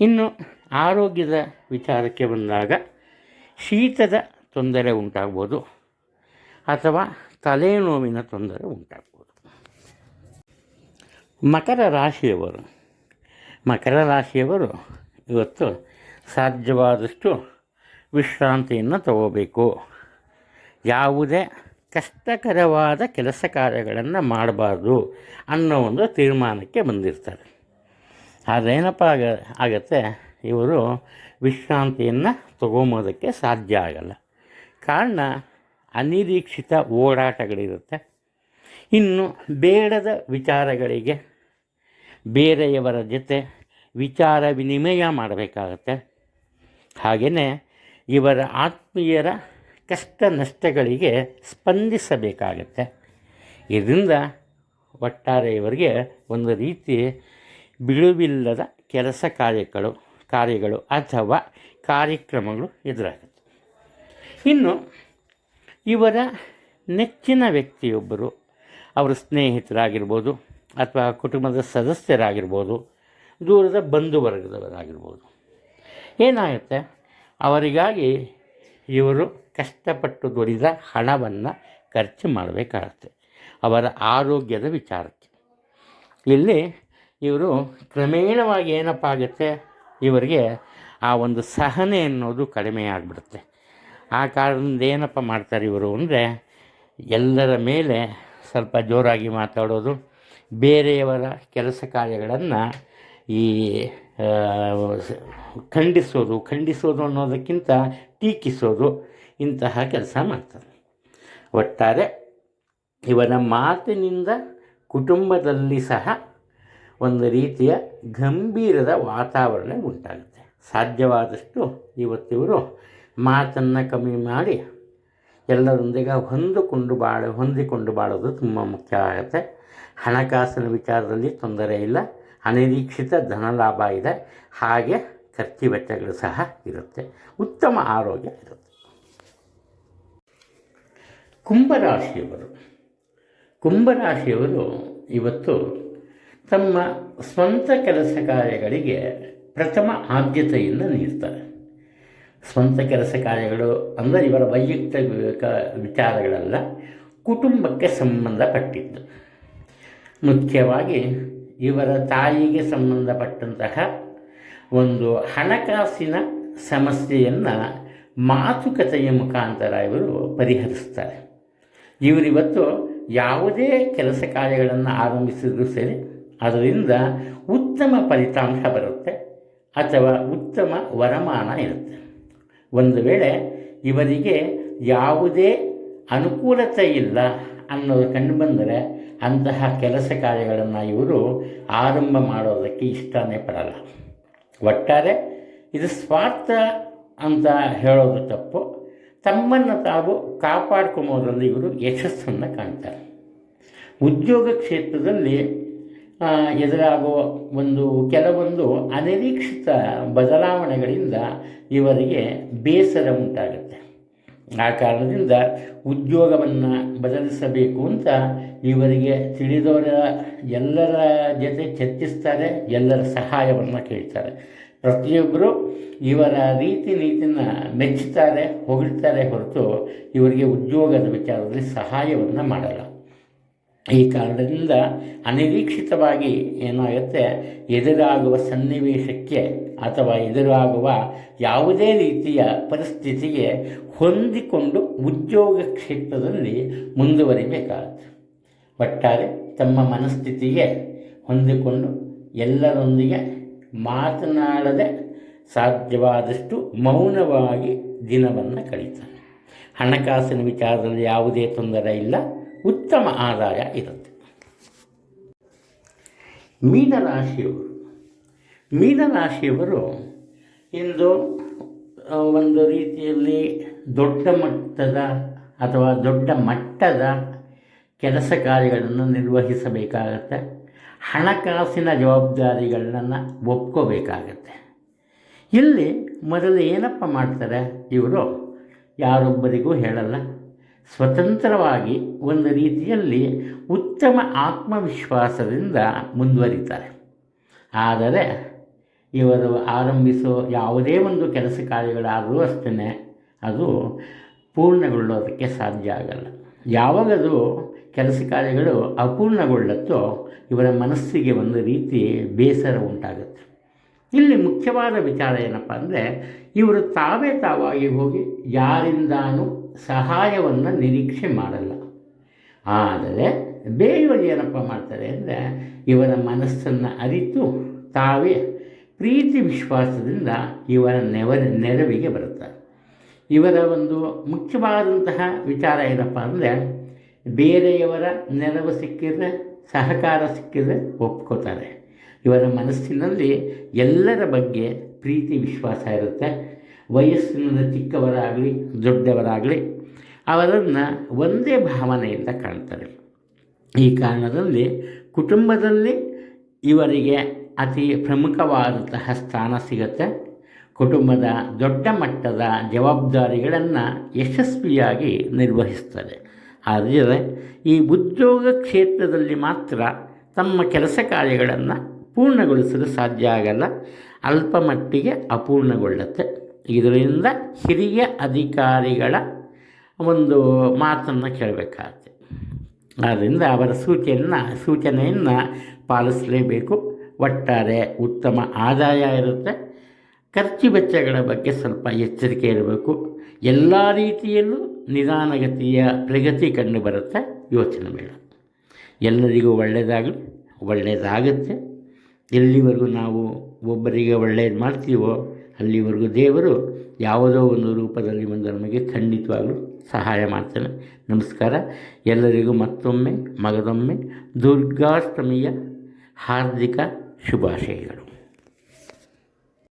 ಇನ್ನು ಆರೋಗ್ಯದ ವಿಚಾರಕ್ಕೆ ಬಂದಾಗ ಶೀತದ ತೊಂದರೆ ಉಂಟಾಗ್ಬೋದು. ಅಥವಾ ತಲೆನೋವಿನ ತೊಂದರೆ ಉಂಟಾಗ್ಬೋದು. ಮಕರ ರಾಶಿಯವರು ಮಕರ ರಾಶಿಯವರು ಇವತ್ತು ಸಾಧ್ಯವಾದಷ್ಟು ವಿಶ್ರಾಂತಿಯನ್ನು ತಗೋಬೇಕು. ಯಾವುದೇ ಕಷ್ಟಕರವಾದ ಕೆಲಸ ಕಾರ್ಯಗಳನ್ನು ಮಾಡಬಾರ್ದು ಅನ್ನೋ ಒಂದು ತೀರ್ಮಾನಕ್ಕೆ ಬಂದಿರ್ತಾರೆ. ಅದೇನಪ್ಪ ಆಗ, ಆಗತ್ತೆ, ಇವರು ವಿಶ್ರಾಂತಿಯನ್ನು ತಗೊಂಬೋದಕ್ಕೆ ಸಾಧ್ಯ ಆಗಲ್ಲ. ಕಾರಣ ಅನಿರೀಕ್ಷಿತ ಓಡಾಟಗಳಿರುತ್ತೆ ಇನ್ನು ಬೇಡದ ವಿಚಾರಗಳಿಗೆ ಬೇರೆಯವರ ಜೊತೆ ವಿಚಾರ ವಿನಿಮಯ ಮಾಡಬೇಕಾಗತ್ತೆ. ಹಾಗೆಯೇ ಇವರ ಆತ್ಮೀಯರ ಕಷ್ಟ ನಷ್ಟಗಳಿಗೆ ಸ್ಪಂದಿಸಬೇಕಾಗತ್ತೆ. ಇದರಿಂದ ಒಟ್ಟಾರೆ ಇವರಿಗೆ ಒಂದು ರೀತಿ ಬಿಡುವಿಲ್ಲದ ಕೆಲಸ ಕಾರ್ಯಗಳು ಕಾರ್ಯಗಳು ಅಥವಾ ಕಾರ್ಯಕ್ರಮಗಳು ಎದುರಾಗುತ್ತೆ. ಇನ್ನು ಇವರ ನೆಚ್ಚಿನ ವ್ಯಕ್ತಿಯೊಬ್ಬರು. ಅವರ ಸ್ನೇಹಿತರಾಗಿರ್ಬೋದು ಅಥವಾ ಕುಟುಂಬದ ಸದಸ್ಯರಾಗಿರ್ಬೋದು, ದೂರದ ಬಂಧು ವರ್ಗದವರಾಗಿರ್ಬೋದು. ಏನಾಗುತ್ತೆ? ಅವರಿಗಾಗಿ ಇವರು ಕಷ್ಟಪಟ್ಟು ದುಡಿದ ಹಣವನ್ನು ಖರ್ಚು ಮಾಡಬೇಕಾಗತ್ತೆ. ಅವರ ಆರೋಗ್ಯದ ವಿಚಾರಕ್ಕೆ. ಇಲ್ಲಿ ಇವರು ಕ್ರಮೇಣವಾಗಿ ಏನಪ್ಪ ಆಗುತ್ತೆ ಇವರಿಗೆ ಆ ಒಂದು ಸಹನೆ ಅನ್ನೋದು ಕಡಿಮೆ ಆಗಿಬಿಡುತ್ತೆ. ಆ ಕಾರಣದಿಂದ ಏನಪ್ಪ ಮಾಡ್ತಾರೆ ಇವರು ಅಂದರೆ ಎಲ್ಲರ ಮೇಲೆ ಸ್ವಲ್ಪ ಜೋರಾಗಿ ಮಾತಾಡೋದು, ಬೇರೆಯವರ ಕೆಲಸ ಕಾರ್ಯಗಳನ್ನು ಈ ಖಂಡಿಸೋದು ಖಂಡಿಸೋದು ಅನ್ನೋದಕ್ಕಿಂತ ಟೀಕಿಸೋದು ಇಂತಹ ಕೆಲಸ ಮಾಡ್ತಾರೆ. ಒಟ್ಟಾರೆ ಇವನ ಮಾತಿನಿಂದ ಕುಟುಂಬದಲ್ಲಿ ಸಹ ಒಂದು ರೀತಿಯ ಗಂಭೀರದ ವಾತಾವರಣ ಉಂಟಾಗುತ್ತೆ. ಸಾಧ್ಯವಾದಷ್ಟು ಇವತ್ತಿವರು ಮಾತನ್ನು ಕಮ್ಮಿ ಮಾಡಿ ಎಲ್ಲರೊಂದಿಗೆ ಹೊಂದಿಕೊಂಡು ಬಾಳ, ಹೊಂದಿಕೊಂಡು ಬಾಳೋದು ತುಂಬ ಮುಖ್ಯ ಆಗುತ್ತೆ. ಹಣಕಾಸಿನ ವಿಚಾರದಲ್ಲಿ ತೊಂದರೆ ಇಲ್ಲ. ಅನಿರೀಕ್ಷಿತ ಧನ ಲಾಭ ಇದೆ. ಹಾಗೆ ಖರ್ಚು ವೆಚ್ಚಗಳು ಸಹ ಇರುತ್ತೆ. ಉತ್ತಮ ಆರೋಗ್ಯ ಇರುತ್ತೆ. ಕುಂಭರಾಶಿಯವರು. ಕುಂಭರಾಶಿಯವರು ಇವತ್ತು ತಮ್ಮ ಸ್ವಂತ ಕೆಲಸ ಕಾರ್ಯಗಳಿಗೆ ಪ್ರಥಮ ಆದ್ಯತೆಯನ್ನು ನೀಡ್ತಾರೆ ಸ್ವಂತ ಕೆಲಸ ಕಾರ್ಯಗಳು ಅಂದರೆ ಇವರ ವೈಯಕ್ತಿಕ ವಿಚಾರಗಳಲ್ಲ, ಕುಟುಂಬಕ್ಕೆ ಸಂಬಂಧಪಟ್ಟಿದ್ದು. ಮುಖ್ಯವಾಗಿ ಇವರ ತಾಯಿಗೆ ಸಂಬಂಧಪಟ್ಟಂತಹ ಒಂದು ಹಣಕಾಸಿನ ಸಮಸ್ಯೆಯನ್ನು ಮಾತುಕತೆಯ ಮುಖಾಂತರ ಇವರು ಪರಿಹರಿಸ್ತಾರೆ. ಇವರಿವತ್ತು ಯಾವುದೇ ಕೆಲಸ ಕಾರ್ಯಗಳನ್ನು ಆರಂಭಿಸಿದರೂ ಸರಿ, ಅದರಿಂದ ಉತ್ತಮ ಫಲಿತಾಂಶ ಬರುತ್ತೆ ಅಥವಾ ಉತ್ತಮ ವರಮಾನ ಇರುತ್ತೆ. ಒಂದು ವೇಳೆ ಇವರಿಗೆ ಯಾವುದೇ ಅನುಕೂಲತೆ ಇಲ್ಲ ಅನ್ನೋದು ಕಂಡುಬಂದರೆ ಅಂತಹ ಕೆಲಸ ಕಾರ್ಯಗಳನ್ನು ಇವರು ಆರಂಭ ಮಾಡೋದಕ್ಕೆ ಇಷ್ಟನೇ ಪಡಲ್ಲ. ಒಟ್ಟಾರೆ ಇದು ಸ್ವಾರ್ಥ ಅಂತ ಹೇಳೋದು ತಪ್ಪು. ತಮ್ಮನ್ನು ತಾವು ಕಾಪಾಡ್ಕೊಂಬೋದ್ರಲ್ಲಿ ಇವರು ಯಶಸ್ಸನ್ನು ಕಾಣ್ತಾರೆ. ಉದ್ಯೋಗ ಕ್ಷೇತ್ರದಲ್ಲಿ ಎದುರಾಗುವ ಒಂದು, ಕೆಲವೊಂದು ಅನಿರೀಕ್ಷಿತ ಬದಲಾವಣೆಗಳಿಂದ ಇವರಿಗೆ ಬೇಸರ ಉಂಟಾಗುತ್ತೆ. ಆ ಕಾರಣದಿಂದ ಉದ್ಯೋಗವನ್ನು ಬದಲಿಸಬೇಕು ಅಂತ ಇವರಿಗೆ ತಿಳಿದವರ ಎಲ್ಲರ ಜೊತೆ ಚರ್ಚಿಸ್ತಾರೆ, ಎಲ್ಲರ ಸಹಾಯವನ್ನು ಕೇಳ್ತಾರೆ. ಪ್ರತಿಯೊಬ್ಬರು ಇವರ ರೀತಿ ನೀತಿನ ಮೆಚ್ಚುತ್ತಾರೆ ಹೊಗಳ್ತಾರೆ ಹೊರತು ಇವರಿಗೆ ಉದ್ಯೋಗದ ವಿಚಾರದಲ್ಲಿ ಸಹಾಯವನ್ನು ಮಾಡಲ್ಲ. ಈ ಕಾರಣದಿಂದ ಅನಿರೀಕ್ಷಿತವಾಗಿ ಏನಾಗುತ್ತೆ, ಎದುರಾಗುವ ಸನ್ನಿವೇಶಕ್ಕೆ ಅಥವಾ ಎದುರಾಗುವ ಯಾವುದೇ ರೀತಿಯ ಪರಿಸ್ಥಿತಿಗೆ ಹೊಂದಿಕೊಂಡು ಉದ್ಯೋಗ ಕ್ಷೇತ್ರದಲ್ಲಿ ಮುಂದುವರಿಬೇಕಾಗುತ್ತೆ. ಒಟ್ಟಾರೆ ತಮ್ಮ ಮನಸ್ಥಿತಿಗೆ ಹೊಂದಿಕೊಂಡು ಎಲ್ಲರೊಂದಿಗೆ ಮಾತನಾಡದೆ ಸಾಧ್ಯವಾದಷ್ಟು ಮೌನವಾಗಿ ದಿನವನ್ನು ಕಳೀತಾರೆ. ಹಣಕಾಸಿನ ವಿಚಾರದಲ್ಲಿ ಯಾವುದೇ ತೊಂದರೆ ಇಲ್ಲ. ಉತ್ತಮ ಆದಾಯ ಇರುತ್ತೆ. ಮೀನರಾಶಿಯವರು. ಮೀನರಾಶಿಯವರು ಇಂದು ಒಂದು ರೀತಿಯಲ್ಲಿ ದೊಡ್ಡ ಮಟ್ಟದ ಅಥವಾ ದೊಡ್ಡ ಮಟ್ಟದ ಕೆಲಸ ಕಾರ್ಯಗಳನ್ನು ನಿರ್ವಹಿಸಬೇಕಾಗತ್ತೆ. ಹಣಕಾಸಿನ ಜವಾಬ್ದಾರಿಗಳನ್ನು ಒಪ್ಕೋಬೇಕಾಗತ್ತೆ. ಇಲ್ಲಿ ಮೊದಲು ಏನಪ್ಪ ಮಾಡ್ತಾರೆ ಇವರು? ಯಾರೊಬ್ಬರಿಗೂ ಹೇಳಲ್ಲ. ಸ್ವತಂತ್ರವಾಗಿ ಒಂದು ರೀತಿಯಲ್ಲಿ ಉತ್ತಮ ಆತ್ಮವಿಶ್ವಾಸದಿಂದ ಮುಂದುವರಿತಾರೆ. ಆದರೆ ಇವರು ಆರಂಭಿಸೋ ಯಾವುದೇ ಒಂದು ಕೆಲಸ ಕಾರ್ಯಗಳಾದರೂ ಅಷ್ಟೇ ಅದು ಪೂರ್ಣಗೊಳ್ಳೋದಕ್ಕೆ ಸಾಧ್ಯ ಆಗಲ್ಲ. ಯಾವಾಗದು ಕೆಲಸ ಕಾರ್ಯಗಳು ಅಪೂರ್ಣಗೊಳ್ಳುತ್ತೋ ಇವರ ಮನಸ್ಸಿಗೆ ಒಂದು ರೀತಿ ಬೇಸರ ಉಂಟಾಗುತ್ತೆ. ಇಲ್ಲಿ ಮುಖ್ಯವಾದ ವಿಚಾರ ಏನಪ್ಪ ಅಂದರೆ, ಇವರು ತಾವೇ ತಾವಾಗಿ ಹೋಗಿ ಯಾರಿಂದಾನೂ ಸಹಾಯವನ್ನು ನಿರೀಕ್ಷೆ ಮಾಡಲ್ಲ. ಆದರೆ ಬೇರೆಯವರು ಏನಪ್ಪ ಮಾಡ್ತಾರೆ ಅಂದರೆ ಇವರ ಮನಸ್ಸನ್ನು ಅರಿತು ತಾವೇ ಪ್ರೀತಿ ವಿಶ್ವಾಸದಿಂದ ಇವರ ನೆವರ ನೆರವಿಗೆ ಬರುತ್ತಾರೆ. ಇವರ ಒಂದು ಮುಖ್ಯವಾದಂತಹ ವಿಚಾರ ಏನಪ್ಪ ಅಂದರೆ ಬೇರೆಯವರ ನೆರವು ಸಿಕ್ಕಿದರೆ, ಸಹಕಾರ ಸಿಕ್ಕಿದರೆ ಒಪ್ಕೋತಾರೆ. ಇವರ ಮನಸ್ಸಿನಲ್ಲಿ ಎಲ್ಲರ ಬಗ್ಗೆ ಪ್ರೀತಿ ವಿಶ್ವಾಸ ಇರುತ್ತೆ. ವಯಸ್ಸಿನಿಂದ ಚಿಕ್ಕವರಾಗಲಿ, ದೊಡ್ಡವರಾಗಲಿ, ಅವರನ್ನು ಒಂದೇ ಭಾವನೆಯಿಂದ ಕಾಣ್ತಾರೆ. ಈ ಕಾರಣದಲ್ಲಿ ಕುಟುಂಬದಲ್ಲಿ ಇವರಿಗೆ ಅತಿ ಪ್ರಮುಖವಾದಂತಹ ಸ್ಥಾನ ಸಿಗುತ್ತೆ. ಕುಟುಂಬದ ದೊಡ್ಡ ಮಟ್ಟದ ಜವಾಬ್ದಾರಿಗಳನ್ನು ಯಶಸ್ವಿಯಾಗಿ ನಿರ್ವಹಿಸ್ತಾರೆ ಆದರೆ ಈ ಉದ್ಯೋಗ ಕ್ಷೇತ್ರದಲ್ಲಿ ಮಾತ್ರ ತಮ್ಮ ಕೆಲಸ ಕಾರ್ಯಗಳನ್ನು ಪೂರ್ಣಗೊಳಿಸಲು ಸಾಧ್ಯ ಆಗಲ್ಲ. ಅಲ್ಪ ಮಟ್ಟಿಗೆ ಅಪೂರ್ಣಗೊಳ್ಳುತ್ತೆ. ಇದರಿಂದ ಹಿರಿಯ ಅಧಿಕಾರಿಗಳ ಒಂದು ಮಾತನ್ನು ಕೇಳಬೇಕಾಗುತ್ತೆ. ಆದ್ದರಿಂದ ಅವರ ಸೂಚನೆಯನ್ನು ಸೂಚನೆಯನ್ನು ಪಾಲಿಸಲೇಬೇಕು. ಒಟ್ಟಾರೆ ಉತ್ತಮ ಆದಾಯ ಇರುತ್ತೆ. ಖರ್ಚು ವೆಚ್ಚಗಳ ಬಗ್ಗೆ ಸ್ವಲ್ಪ ಎಚ್ಚರಿಕೆ ಇರಬೇಕು. ಎಲ್ಲ ರೀತಿಯಲ್ಲೂ ನಿಧಾನಗತಿಯ ಪ್ರಗತಿ ಕಂಡು ಬರುತ್ತೆ ಯೋಚನೆ ಬೇಡ. ಎಲ್ಲರಿಗೂ ಒಳ್ಳೆಯದಾಗಲಿ, ಒಳ್ಳೆಯದಾಗುತ್ತೆ. ಎಲ್ಲಿವರೆಗೂ ನಾವು ಒಬ್ಬರಿಗೆ ಒಳ್ಳೆಯದು ಮಾಡ್ತೀವೋ ಅಲ್ಲಿವರೆಗೂ ದೇವರು ಯಾವುದೋ ಒಂದು ರೂಪದಲ್ಲಿ ಬಂದು ನಮಗೆ ಖಂಡಿತವಾಗಲೂ ಸಹಾಯ ಮಾಡ್ತಾನೆ. ನಮಸ್ಕಾರ. ಎಲ್ಲರಿಗೂ ಮತ್ತೊಮ್ಮೆ, ಮಗದೊಮ್ಮೆ, ದುರ್ಗಾಷ್ಟಮಿಯ ಹಾರ್ದಿಕ ಶುಭಾಶಯಗಳು.